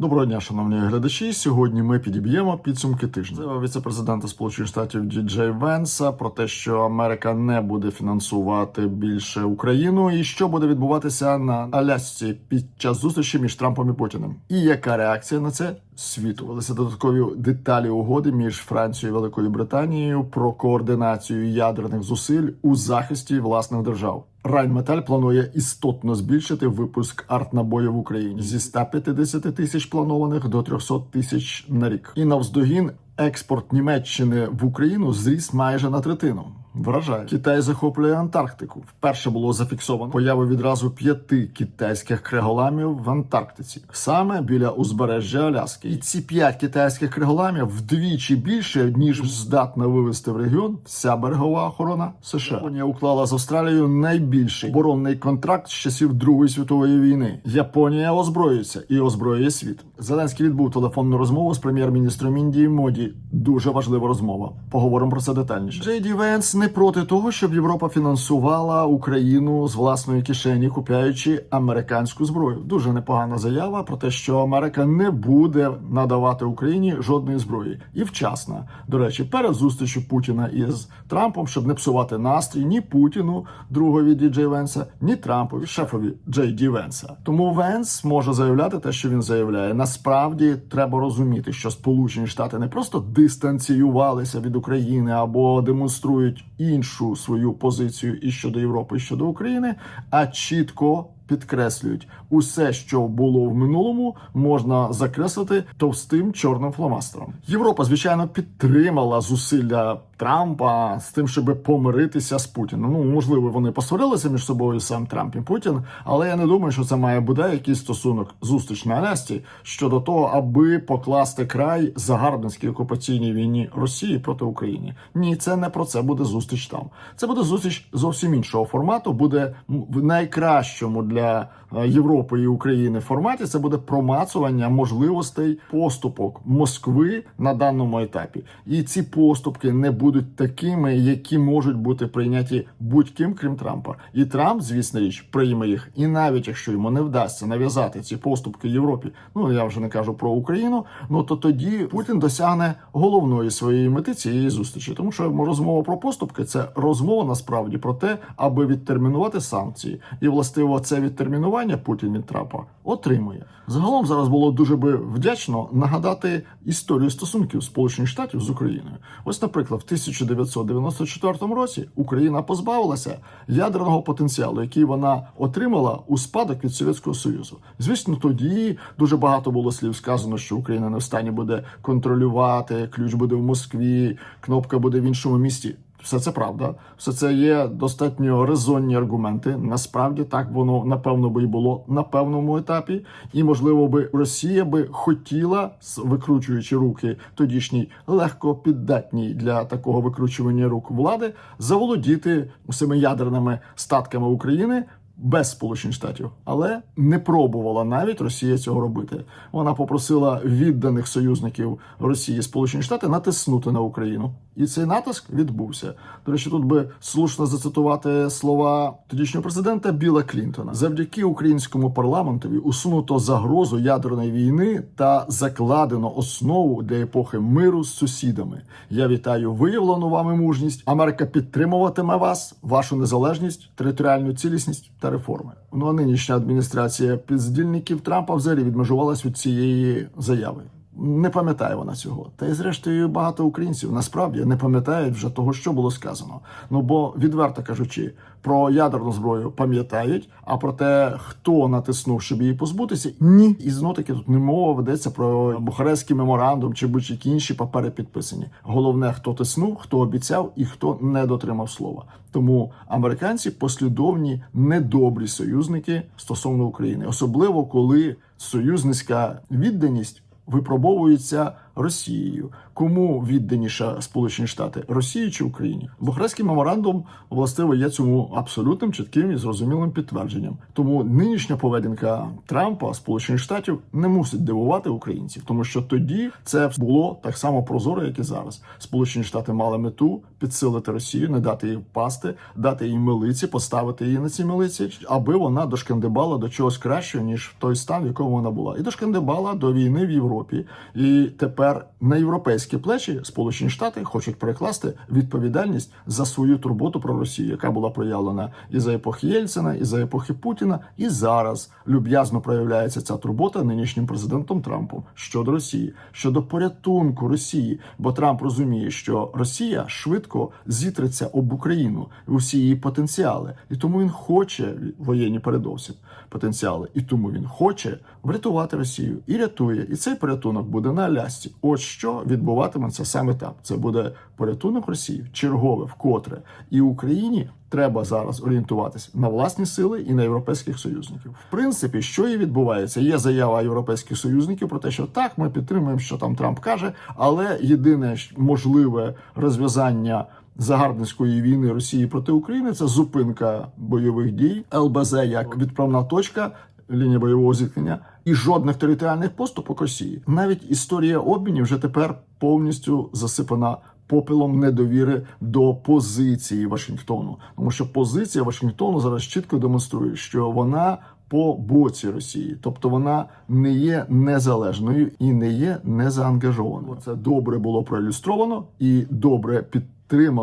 Доброго дня, шановні глядачі. Сьогодні ми підіб'ємо підсумки тижня. Віце-президента Сполучених Штатів Діджей Венса про те, що Америка не буде фінансувати більше Україну, і що буде відбуватися на Алясці під час зустрічі між Трампом і Путіним. І яка реакція на це світу? Велися додаткові деталі угоди між Францією і Великою Британією про координацію ядерних зусиль у захисті власних держав. Райнметаль планує істотно збільшити випуск артнабоїв в Україні зі 150 тисяч планованих до 300 тисяч на рік. І навздогін експорт Німеччини в Україну зріс майже на третину. Вражає Китай захоплює Антарктику. Вперше було зафіксовано появу відразу п'яти китайських криголамів в Антарктиці, саме біля узбережжя Аляски. І ці п'ять китайських криголамів вдвічі більше ніж здатна вивести в регіон вся берегова охорона США. Японія уклала з Австралією найбільший оборонний контракт з часів Другої світової війни. Японія озброюється і озброює світ. Зеленський відбув телефонну розмову з прем'єр-міністром Індії Моді. Дуже важлива розмова. Поговоримо про це детальніше. Джей Ді Венс не проти того, щоб Європа фінансувала Україну з власної кишені, купляючи американську зброю. Дуже непогана заява про те, що Америка не буде надавати Україні жодної зброї, і вчасно. До речі, перед зустрічю Путіна із Трампом, щоб не псувати настрій ні Путіну, другові Ді Венса, ні Трампові, шефові Джей Ді Венса. Тому Венс може заявляти те, що він заявляє. Насправді треба розуміти, що Сполучені Штати не просто дистанціювалися від України або демонструють іншу свою позицію і щодо Європи, і щодо України, а чітко. Підкреслюють усе, що було в минулому, можна закреслити товстим чорним фломастером. Європа, звичайно, підтримала зусилля Трампа з тим, щоб помиритися з Путіним. Ну можливо, вони посварилися між собою сам Трамп і Путін, але я не думаю, що це має бути якийсь стосунок зустріч на Алясці щодо того, аби покласти край загарбницькій окупаційній війні Росії проти України. Ні, це не про це буде зустріч там. Це буде зустріч зовсім іншого формату. Буде в найкращому для е, Європи і України форматі. Це буде промацування можливостей поступок Москви на даному етапі, і ці поступки не будуть такими, які можуть бути прийняті будь-ким, крім Трампа. І Трамп, звісно річ, прийме їх. І навіть якщо йому не вдасться нав'язати ці поступки Європі, ну я вже не кажу про Україну. Ну то тоді Путін досягне головної своєї мети цієї зустрічі, тому що розмова про поступки це розмова насправді про те, аби відтермінувати санкції, і властиво це відтермінування Путін від Трампа отримує. Загалом зараз було дуже би вдячно нагадати історію стосунків Сполучених Штатів з Україною. Ось, наприклад, в 1994 році Україна позбавилася ядерного потенціалу, який вона отримала у спадок від Совєтського Союзу. Звісно, тоді дуже багато було слів сказано, що Україна не в стані буде контролювати, ключ буде в Москві, кнопка буде в іншому місті. Все це правда, все це є достатньо резонні аргументи. Насправді так воно напевно би і було на певному етапі, і можливо би Росія би хотіла, викручуючи руки тодішній легко піддатній для такого викручування рук влади, заволодіти усіми ядерними статками України. Без Сполучених Штатів, але не пробувала навіть Росія цього робити. Вона попросила відданих союзників Росії Сполучені Штати натиснути на Україну, і цей натиск відбувся. До речі, тут би слушно зацитувати слова тодішнього президента Біла Клінтона. Завдяки українському парламентові усунуто загрозу ядерної війни та закладено основу для епохи миру з сусідами. Я вітаю виявлену вами мужність. Америка підтримуватиме вас, вашу незалежність, територіальну цілісність та реформи. Ну а нинішня адміністрація підздільників Трампа взагалі відмежувалась від цієї заяви. Не пам'ятає вона цього. Та й зрештою багато українців насправді не пам'ятають вже того, що було сказано. Ну бо відверто кажучи, про ядерну зброю пам'ятають, а про те, хто натиснув, щоб її позбутися, ні. І знову таки тут не мова ведеться про Бухарестський меморандум чи будь-які інші папери підписані. Головне, хто тиснув, хто обіцяв і хто не дотримав слова. Тому американці послідовні недобрі союзники стосовно України, особливо коли союзницька відданість випробовується Росією. Кому відданіше Сполучені Штати Росії чи Україні? Бухарестський меморандум властиво є цьому абсолютним чітким і зрозумілим підтвердженням. Тому нинішня поведінка Трампа Сполучених Штатів не мусить дивувати українців, тому що тоді це було так само прозоро, як і зараз. Сполучені Штати мали мету підсилити Росію, не дати їй впасти, дати їй милиці, поставити її на ці милиці, аби вона дошкандибала до чогось кращого ніж той стан, в якому вона була, і дошкандибала до війни в Європі. І тепер на європейські плечі Сполучені Штати хочуть перекласти відповідальність за свою турботу про Росію, яка була проявлена і за епохи Єльцина, і за епохи Путіна, і зараз люб'язно проявляється ця турбота нинішнім президентом Трампом щодо Росії, щодо порятунку Росії. Бо Трамп розуміє, що Росія швидко зітреться об Україну усі її потенціали, і тому він хоче воєнні передовсім потенціали, і тому він хоче врятувати Росію і рятує. І цей порятунок буде на Алясці. От що відбуватиметься саме там. Це буде порятунок Росії чергове, вкотре і Україні. Треба зараз орієнтуватися на власні сили і на європейських союзників. В принципі, що і відбувається, є заява європейських союзників про те, що так, ми підтримуємо, що там Трамп каже, але єдине можливе розв'язання загарбницької війни Росії проти України це зупинка бойових дій, ЛБЗ як відправна точка. Лінія бойового зіткнення і жодних територіальних поступок Росії. Навіть історія обмінів вже тепер повністю засипана попелом недовіри до позиції Вашингтону, тому що позиція Вашингтону зараз чітко демонструє, що вона по боці Росії, тобто вона не є незалежною і не є незаангажованою. Це добре було проілюстровано і добре підтримано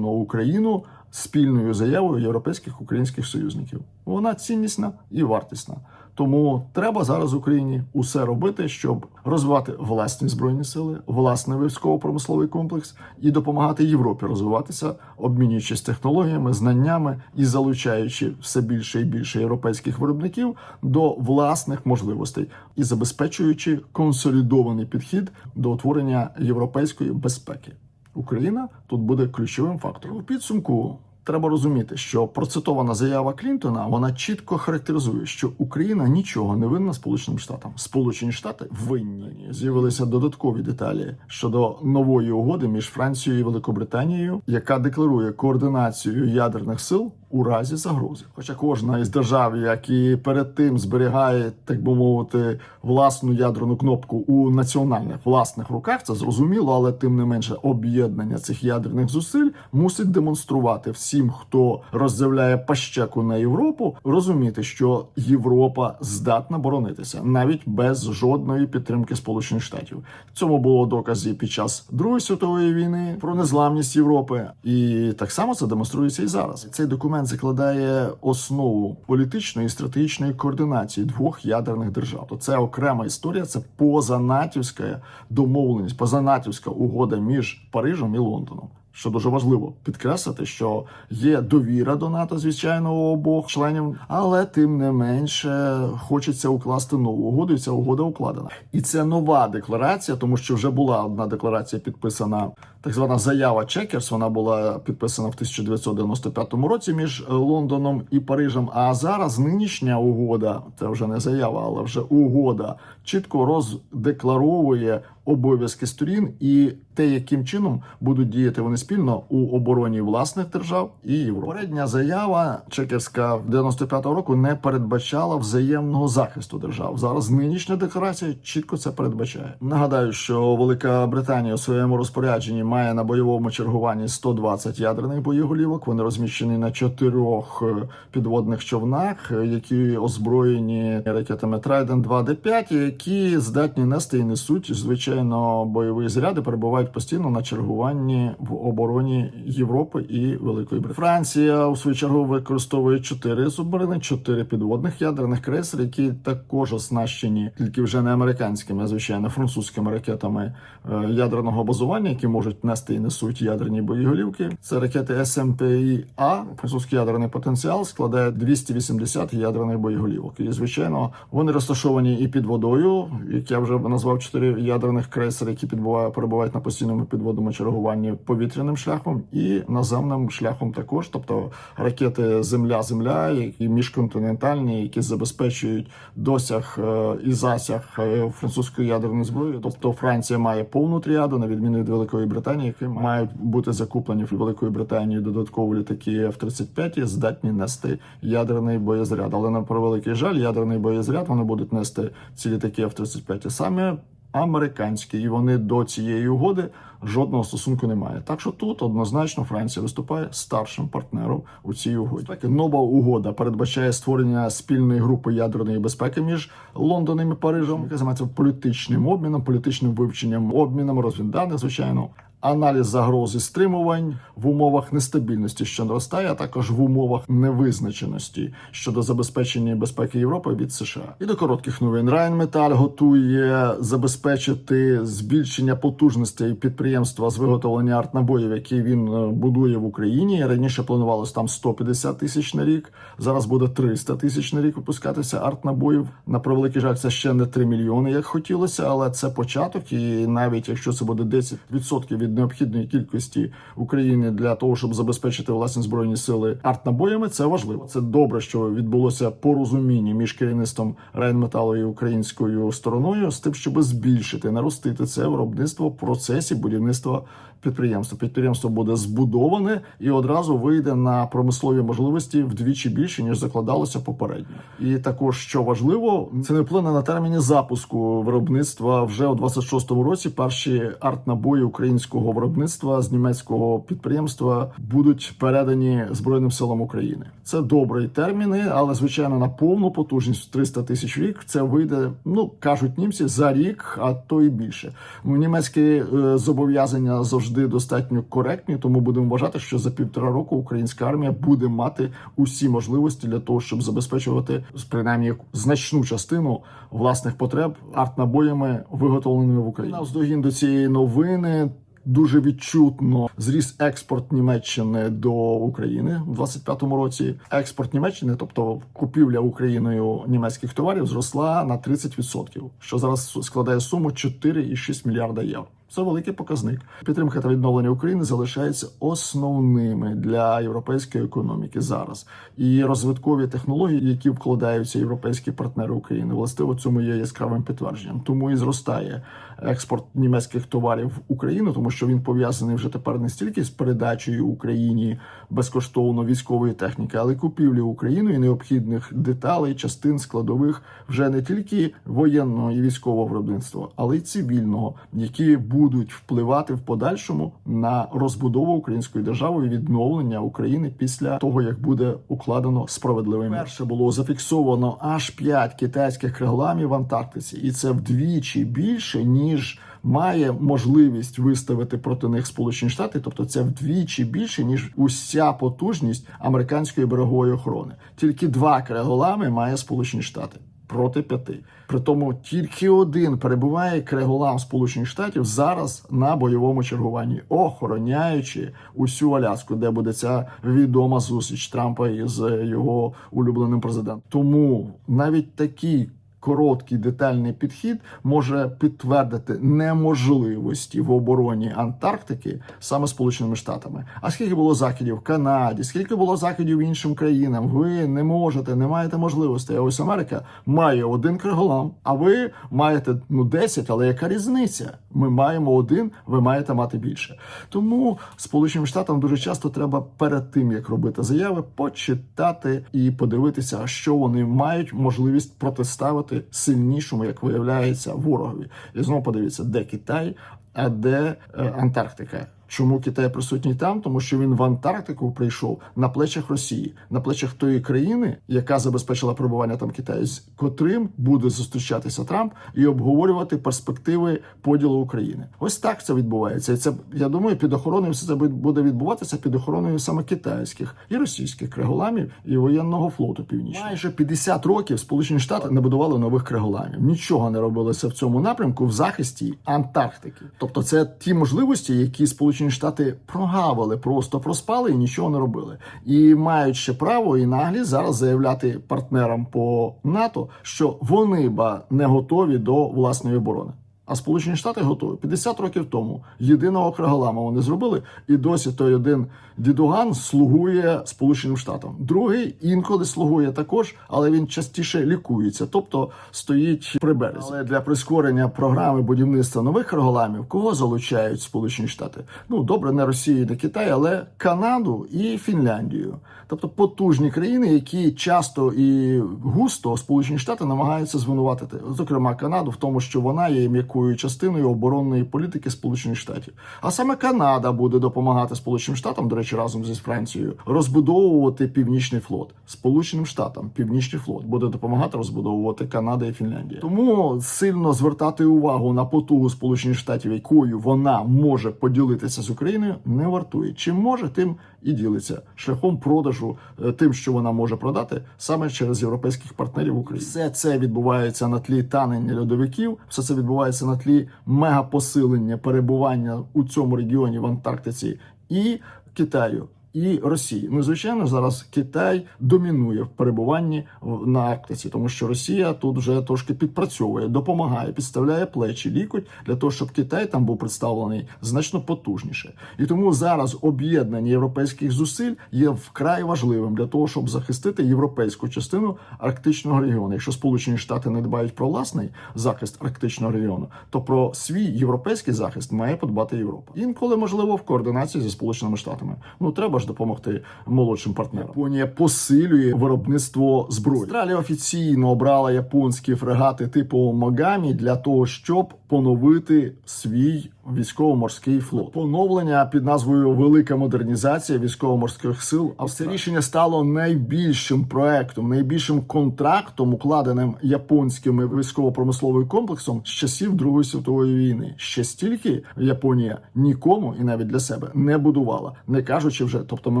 Україну спільною заявою європейських українських союзників. Вона ціннісна і вартісна. Тому треба зараз Україні усе робити, щоб розвивати власні збройні сили, власний військово-промисловий комплекс і допомагати Європі розвиватися, обмінюючись технологіями, знаннями і залучаючи все більше і більше європейських виробників до власних можливостей і забезпечуючи консолідований підхід до утворення європейської безпеки. Україна тут буде ключовим фактором. У підсумку треба розуміти, що процитована заява Клінтона вона чітко характеризує, що Україна нічого не винна Сполученим Штатам. Сполучені Штати винні. З'явилися додаткові деталі щодо нової угоди між Францією і Великобританією, яка декларує координацію ядерних сил. У разі загрози, хоча кожна із держав, як і перед тим зберігає, так би мовити, власну ядерну кнопку у національних власних руках, це зрозуміло, але тим не менше об'єднання цих ядерних зусиль мусить демонструвати всім, хто роздивляє пащеку на Європу, розуміти, що Європа здатна боронитися навіть без жодної підтримки Сполучених Штатів. Цьому було докази під час Другої світової війни про незламність Європи, і так само це демонструється і зараз. Цей документ закладає основу політичної і стратегічної координації двох ядерних держав. То це окрема історія, це позанатівська домовленість, позанатівська угода між Парижем і Лондоном. Що дуже важливо підкреслити, що є довіра до НАТО, звичайно, у обох членів, але тим не менше хочеться укласти нову угоду. і Ця угода укладена, і це нова декларація, тому що вже була одна декларація підписана, так звана заява Чекерс. Вона була підписана в 1995 році між Лондоном і Парижем. А зараз нинішня угода, це вже не заява, але вже угода чітко роздекларовує обов'язки сторін і те, яким чином будуть діяти вони спільно у обороні власних держав і Європи. Попередня заява чекерська в 95-го року не передбачала взаємного захисту держав. Зараз нинішня декларація чітко це передбачає. Нагадаю, що Велика Британія у своєму розпорядженні має на бойовому чергуванні 120 ядерних боєголівок. Вони розміщені на чотирьох е, підводних човнах, е, які озброєні ракетами Trident 2 D5, які здатні нести і несуть звичайно бойові заряди, перебувають постійно на чергуванні в обороні Європи і Великої Британії. Франція у свою чергу використовує чотири субмарини, чотири підводних ядерних крейсери, які також оснащені тільки вже не американськими, а звичайно французькими ракетами е, ядерного базування, які можуть будуть нести і несуть ядерні боєголівки. Це ракети СМПІ А. Французький ядерний потенціал складає 280 ядерних боєголівок. І звичайно, вони розташовані і під водою, як я вже назвав чотири ядерних крейсери, які підбувають перебувають на постійному підводному чергуванні повітряним шляхом і наземним шляхом також, тобто ракети Земля-Земля, які міжконтинентальні, які забезпечують досяг е, і засяг е, французької ядерної зброї. Тобто Франція має повну тріаду, на відміну від Великої Британії, які мають бути закуплені в Великої Британії додатково літаки F-35, здатні нести ядерний боєзаряд. Але на превеликий жаль, ядерний боєзаряд вони будуть нести ці літаки F-35 саме американські, і вони до цієї угоди жодного стосунку не мають. Так що тут однозначно Франція виступає старшим партнером у цій угоді. Так, нова угода передбачає створення спільної групи ядерної безпеки між Лондоном і Парижем, яка займається політичним обміном, політичним вивченням, обміном розвідданих, звичайно. Аналіз загроз і стримувань в умовах нестабільності, що наростає, а також в умовах невизначеності щодо забезпечення безпеки Європи від США. І до коротких новин Райнметаль готує забезпечити збільшення потужностей підприємства з виготовлення артнабоїв, які він е, будує в Україні. Раніше планувалось там 150 тисяч на рік. Зараз буде 300 тисяч на рік випускатися артнабоїв. На превеликий жаль, це ще не 3 мільйони, як хотілося, але це початок. І навіть якщо це буде 10% від необхідної кількості України для того, щоб забезпечити власні збройні сили артнабоями, це важливо. Це добре, що відбулося порозуміння між керівництвом Рейнметалу і українською стороною з тим, щоб збільшити, наростити це виробництво в процесі будівництва підприємства. Підприємство буде збудоване і одразу вийде на промислові можливості вдвічі більше ніж закладалося попередньо. І також що важливо, це не вплине на терміни запуску виробництва вже у 26-му році. Перші артнабої українського виробництва з німецького підприємства будуть передані збройним силам України. Це добрі терміни, але звичайно на повну потужність 300 тисяч рік це вийде. Ну кажуть німці за рік, а то і більше. Німецькі е, зобов'язання завжди достатньо коректні, тому будемо вважати, що за півтора року українська армія буде мати усі можливості для того, щоб забезпечувати принаймні значну частину власних потреб артнабоями, виготовленими в Україні. Навздогін до цієї новини. Дуже відчутно зріс експорт Німеччини до України у 25-му році. Експорт Німеччини, тобто купівля Україною німецьких товарів, зросла на 30%, що зараз складає суму 4,6 мільярда євро. Це великий показник. Підтримка та відновлення України залишаються основними для європейської економіки зараз. І розвиткові технології, які вкладаються європейські партнери України, властиво цьому є яскравим підтвердженням. Тому і зростає експорт німецьких товарів в Україну, тому що він пов'язаний вже тепер не стільки з передачею Україні безкоштовно військової техніки, але й купівлі Україною необхідних деталей, частин складових вже не тільки воєнного і військового виробництва, але й цивільного, які будуть впливати в подальшому на розбудову української держави і відновлення України після того, як буде укладено справедливий мир. Перше було зафіксовано аж 5 китайських криголамів в Антарктиці, і це вдвічі більше ніж має можливість виставити проти них Сполучені Штати, тобто це вдвічі більше ніж уся потужність американської берегової охорони. Тільки два криголами має Сполучені Штати. Проти п'яти. При тому тільки один перебуває креголам Сполучених Штатів зараз на бойовому чергуванні, охороняючи усю Аляску, де буде ця відома зустріч Трампа із його улюбленим президентом. Тому навіть такий короткий детальний підхід може підтвердити неможливості в обороні Антарктики саме Сполученими Штатами. А скільки було закидів в Канаді, скільки було закидів іншим країнам? Ви не можете, не маєте можливості. А ось Америка має один криголам, а ви маєте ну 10, але яка різниця? Ми маємо один, ви маєте мати більше. Тому Сполученим Штатам дуже часто треба перед тим як робити заяви, почитати і подивитися, що вони мають можливість протиставити сильнішому, як виявляється, ворогові. І знову подивіться, де Китай, а де е, Антарктика. Чому Китай присутній там? Тому що він в Антарктику прийшов на плечах Росії, на плечах тої країни, яка забезпечила перебування там Китаю, з котрим буде зустрічатися Трамп і обговорювати перспективи поділу України. Ось так це відбувається. І це я думаю, під охороною все це буде відбуватися під охороною саме китайських і російських криголамів і воєнного флоту північного. Майже 50 років Сполучені Штати не будували нових криголамів. Нічого не робилося в цьому напрямку в захисті Антарктики. Тобто, це ті можливості, які Сполучені Штати прогавили, просто проспали і нічого не робили. І мають ще право і наглі зараз заявляти партнерам по НАТО, що вони ба не готові до власної оборони. А Сполучені Штати готові 50 років тому. Єдиного криголама вони зробили, і досі той один дідуган слугує Сполученим Штатам. Другий інколи слугує також, але він частіше лікується, тобто стоїть при березі. Але для прискорення програми будівництва нових криголамів кого залучають Сполучені Штати? Ну добре, не Росію, не Китай, але Канаду і Фінляндію. Тобто потужні країни, які часто і густо Сполучені Штати намагаються звинуватити, зокрема Канаду, в тому, що вона є м'якою частиною оборонної політики Сполучених Штатів. А саме Канада буде допомагати Сполученим Штатам, до речі, разом зі Францією, розбудовувати північний флот. Сполученим Штатам Північний флот буде допомагати розбудовувати Канада і Фінляндія. Тому сильно звертати увагу на потугу Сполучених Штатів, якою вона може поділитися з Україною, не вартує. Чим може, тим і ділиться шляхом продажу е, тим, що вона може продати саме через європейських партнерів України. Все це відбувається на тлі танення льодовиків. Все це відбувається на тлі мегапосилення перебування у цьому регіоні в Антарктиці і Китаю. І Росії, ну звичайно, зараз Китай домінує в перебуванні на Арктиці, тому що Росія тут вже трошки підпрацьовує, допомагає, підставляє плечі, лікоть для того, щоб Китай там був представлений значно потужніше. І тому зараз об'єднання європейських зусиль є вкрай важливим для того, щоб захистити європейську частину арктичного регіону. Якщо Сполучені Штати не дбають про власний захист арктичного регіону, то про свій європейський захист має подбати Європа. Інколи можливо в координації зі сполученими штатами. Ну треба ж допомогти молодшим партнерам. Японія посилює виробництво зброї. Австралія офіційно обрала японські фрегати типу Магамі для того, щоб поновити свій військово-морський флот. Поновлення під назвою Велика модернізація військово-морських сил. А це рішення стало найбільшим проектом, найбільшим контрактом, укладеним японським військово-промисловим комплексом з часів Другої світової війни. Ще стільки Японія нікому і навіть для себе не будувала, не кажучи вже. Тобто, ми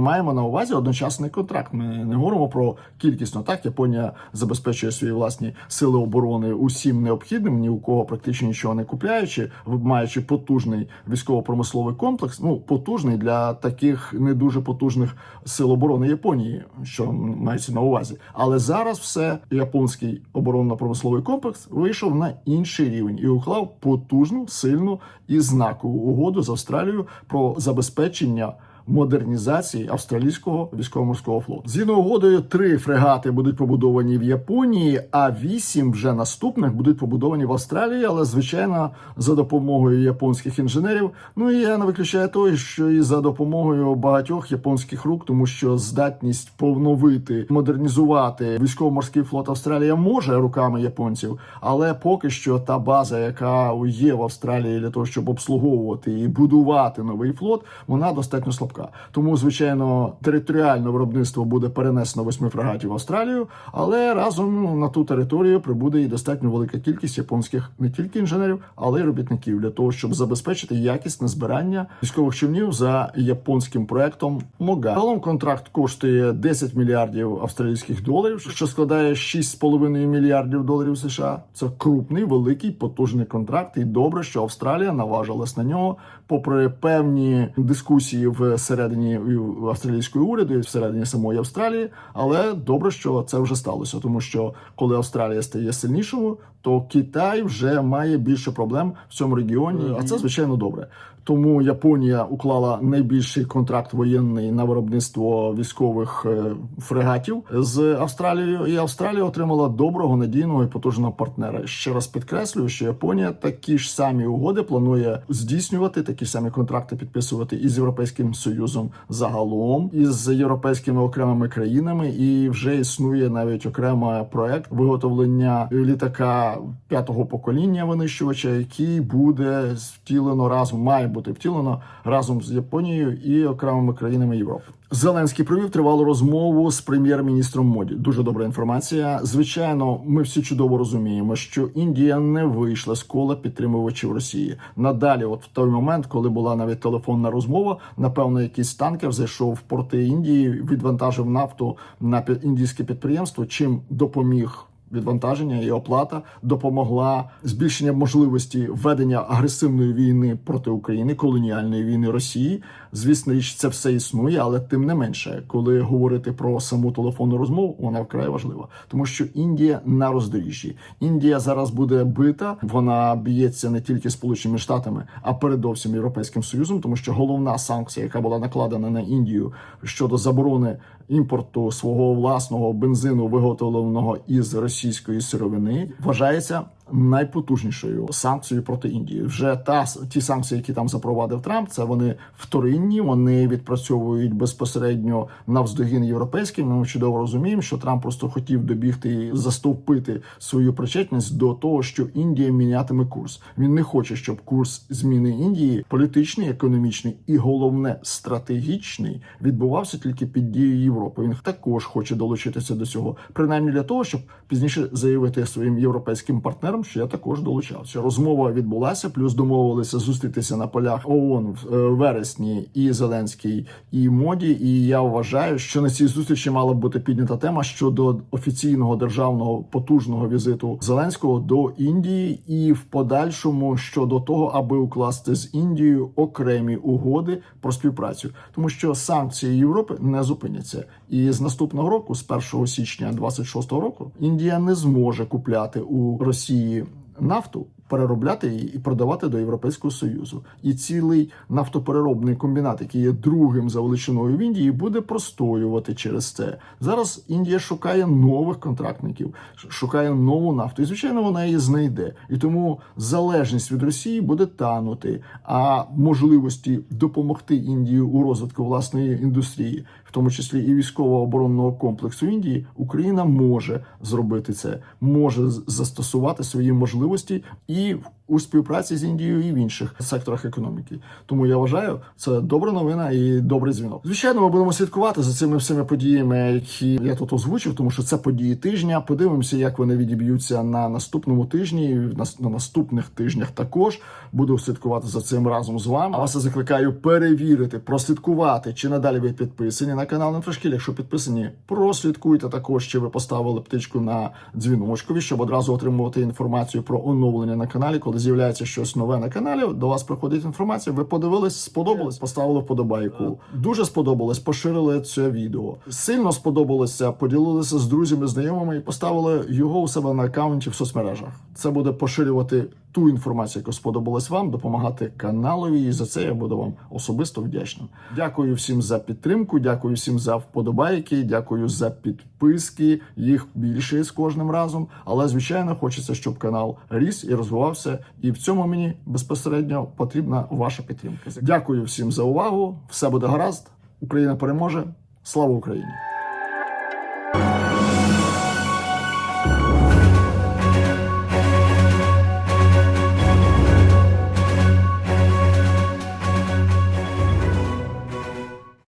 маємо на увазі одночасний контракт. Ми не говоримо про кількісно. Так Японія забезпечує свої власні сили оборони усім необхідним, ні у кого практично нічого не купляючи, маючи потужний військово-промисловий комплекс. Ну потужний для таких не дуже потужних сил оборони Японії, що мається на увазі. Але зараз все японський оборонно-промисловий комплекс вийшов на інший рівень і уклав потужну, сильну і знакову угоду з Австралією про забезпечення. Модернізації австралійського військово-морського флоту згідно угодою три фрегати будуть побудовані в Японії, а вісім вже наступних будуть побудовані в Австралії, але звичайно за допомогою японських інженерів. Ну і я не виключаю того, що і за допомогою багатьох японських рук, тому що здатність повновити модернізувати військово-морський флот Австралія може руками японців, але поки що та база, яка є в Австралії для того, щоб обслуговувати і будувати новий флот, вона достатньо слабка. Тому, звичайно, територіальне виробництво буде перенесено восьми фрегатів в Австралію, але разом на ту територію прибуде і достатньо велика кількість японських не тільки інженерів, але й робітників для того, щоб забезпечити якісне збирання військових човнів за японським проектом МОГА. Загалом контракт коштує 10 мільярдів австралійських доларів, що складає 6,5 мільярдів доларів США. Це крупний, великий, потужний контракт. І добре, що Австралія наважилась на нього, попри певні дискусії всередині австралійської уряду і всередині самої Австралії. Але добре, що це вже сталося, тому що коли Австралія стає сильнішою, то Китай вже має більше проблем в цьому регіоні. А це звичайно добре. Тому Японія уклала найбільший контракт воєнний на виробництво військових е, фрегатів з Австралією, і Австралія отримала доброго, надійного і потужного партнера. Ще раз підкреслюю, що Японія такі ж самі угоди планує здійснювати, такі самі контракти підписувати із Європейським Союзом загалом, із європейськими окремими країнами, і вже існує навіть окремий проект виготовлення літака п'ятого покоління винищувача, який буде втілено разом, має бути втілено разом з Японією і окремими країнами Європи. Зеленський провів тривалу розмову з прем'єр-міністром Моді. Дуже добра інформація. Звичайно, ми всі чудово розуміємо, що Індія не вийшла з кола підтримувачів Росії. Надалі, от в той момент, коли була навіть телефонна розмова, напевно, якийсь танкер зайшов в порти Індії, відвантажив нафту на індійське підприємство, чим допоміг. Відвантаження і оплата допомогла збільшення можливості ведення агресивної війни проти України, колоніальної війни Росії. Звісно, річ, це все існує, але тим не менше, коли говорити про саму телефонну розмову, вона вкрай важлива, тому що Індія на роздоріжжі. Індія зараз буде бита. Вона б'ється не тільки Сполученими Штатами, а передовсім Європейським Союзом, тому що головна санкція, яка була накладена на Індію щодо заборони імпорту свого власного бензину, виготовленого із російської сировини, вважається найпотужнішою санкцією проти Індії. Вже та ті санкції, які там запровадив Трамп, це вони вторинні. Вони відпрацьовують безпосередньо навздогін європейським. Ми чудово розуміємо, що Трамп просто хотів добігти і застовпити свою причетність до того, що Індія мінятиме курс. Він не хоче, щоб курс зміни Індії політичний, економічний і головне стратегічний відбувався тільки під дією Європи. Він також хоче долучитися до цього, принаймні для того, щоб пізніше заявити своїм європейським партнерам, що я також долучався. Розмова відбулася, плюс домовилися зустрітися на полях ООН в е, вересні і Зеленський, і моді. І я вважаю, що на цій зустрічі мала бути піднята тема щодо офіційного державного потужного візиту Зеленського до Індії, і в подальшому щодо того, аби укласти з Індією окремі угоди про співпрацю, тому що санкції Європи не зупиняться. І з наступного року, з 1 січня 26 року, Індія не зможе купляти у Росії нафту. Переробляти її і продавати до Європейського союзу, і цілий нафтопереробний комбінат, який є другим за величиною в Індії, буде простоювати через це. Зараз Індія шукає нових контрактників, шукає нову нафту, і звичайно вона її знайде. І тому залежність від Росії буде танути. А можливості допомогти Індії у розвитку власної індустрії, в тому числі і військово-оборонного комплексу Індії, Україна може зробити це, може застосувати свої можливості і в- у співпраці з Індією і в інших секторах економіки. Тому я вважаю, це добра новина і добрий дзвінок. Звичайно, ми будемо слідкувати за цими всіми подіями, які я тут озвучив, тому що це події тижня. Подивимося, як вони відіб'ються на наступному тижні. на наступних тижнях також буду слідкувати за цим разом з вами. А вас я закликаю перевірити, прослідкувати, чи надалі ви підписані на канал Інфрашкіль. Якщо підписані, прослідкуйте також, чи ви поставили птичку на дзвіночкові, щоб одразу отримувати інформацію про оновлення на каналі, коли з'являється щось нове на каналі. До вас приходить інформація. Ви подивились, сподобалось, поставили вподобайку. Дуже сподобалось, поширили це відео. Сильно сподобалося, поділилися з друзями, знайомими і поставили його у себе на аккаунті в соцмережах. Це буде поширювати ту інформацію, яка сподобалась вам, допомагати каналові. І за це я буду вам особисто вдячним. Дякую всім за підтримку. Дякую всім за вподобайки. Дякую за підписки. Їх більше з кожним разом. Але звичайно, хочеться, щоб канал ріс і розвивався. І в цьому мені безпосередньо потрібна ваша підтримка. Дякую всім за увагу. Все буде гаразд. Україна переможе. Слава Україні!